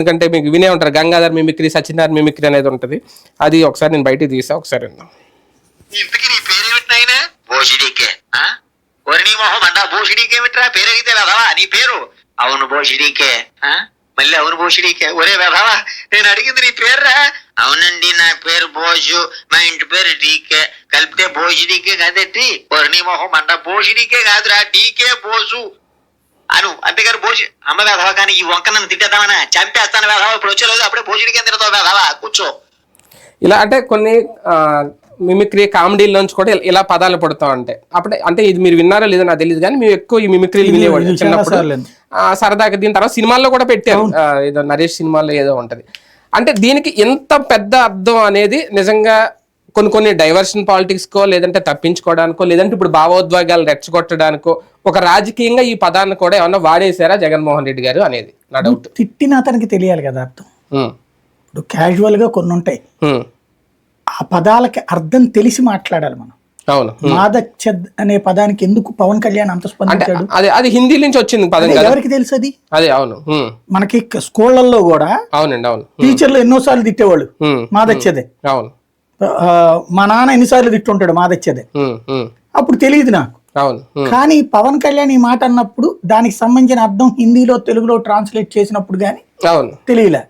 ఎందుకంటే మీకు వినే ఉంటారు గంగాధర్ మిమిక్రీ సత్యనారాయణ మిమిక్రీ అనేది ఉంటుంది. అది ఒకసారి నేను బయటికి తీసా ఒకసారి నీ పేరు అవును భోషిడీకే? మళ్ళీ అవును భోషిడీకే ఒరే వెధవా నేను అడిగింది నీ పేరురా? అవునండి నా పేరు బోషు మా ఇంటి పేరు డీకే కలిపితే భోషిడీకే కాదట్టి ఒరి నీ మొహం అంట భోషిడీకే కాదురా డీకే బోసు అను అంతేగారు భోజి అమ్మ వెధవా కానీ ఈ వంక నన్ను తిట్టేద్దామనా? చంపేస్తాను వెధవా? ఇప్పుడు వచ్చేలేదు అప్పుడే భోజడికే తిడతావు వెధవా? కూర్చో. ఇలా అంటే కొన్ని ఆ, మిమిక్రీ కామెడీలోంచి కూడా ఇలా- పదాలు పడుతూ ఉంటాయి అప్పుడే అంటే ఇది మీరు విన్నారో లేదో నాకు తెలియదు కానీ మేము ఎక్కువ ఈ మిమిక్రీలు వినేవాళ్ళు చిన్నప్పుడు. సార్లు. ఆ, సరదాగా దీని తర్వాత సినిమాల్లో కూడా పెట్టారు. ఏదో నరేష్ సినిమాలో ఏదో ఉంటది. అంటే దీనికి ఎంత పెద్ద అర్థం అనేది నిజంగా కొన్ని కొన్ని డైవర్షన్ పాలిటిక్స్ కో లేదంటే తప్పించుకోవడానికో లేదంటే ఇప్పుడు భావోద్వేగాలు రెచ్చగొట్టడానికో ఒక రాజకీయంగా ఈ పదాన్ని కూడా ఏమన్నా వాడేశారా జగన్మోహన్ రెడ్డి గారు అనేది? నా డౌట్ తిట్టిన అతనికి తెలియాలి కదా అర్థం. ఇప్పుడు క్యాజువల్గా కొన్ని ఉంటాయి ఆ పదాలకి అర్థం తెలిసి మాట్లాడాలి మనం. అవును. మాదచ్చద్ అనే పదానికి ఎందుకు పవన్ కళ్యాణ్ అంత స్పందించాడు? అది అది హిందీ నుంచి వచ్చింది పదం ఎవరికి తెలుసు అది? అదే అవును. మనకి స్కూళ్ళల్లో కూడా అవునండి అవును. టీచర్లు ఎన్నోసార్లు తిట్టేవాళ్ళు. మాదచ్చదే. అవును. మా నాన్న ఎన్నిసార్లు తిట్టుంటాడు ఉమ్. ఉమ్. అప్పుడు తెలియదు నాకు. కానీ పవన్ కళ్యాణ్ ఈ మాట అన్నప్పుడు దానికి సంబంధించిన అర్థం హిందీలో తెలుగులో ట్రాన్స్లేట్ చేసినప్పుడు కానీ తెలియలే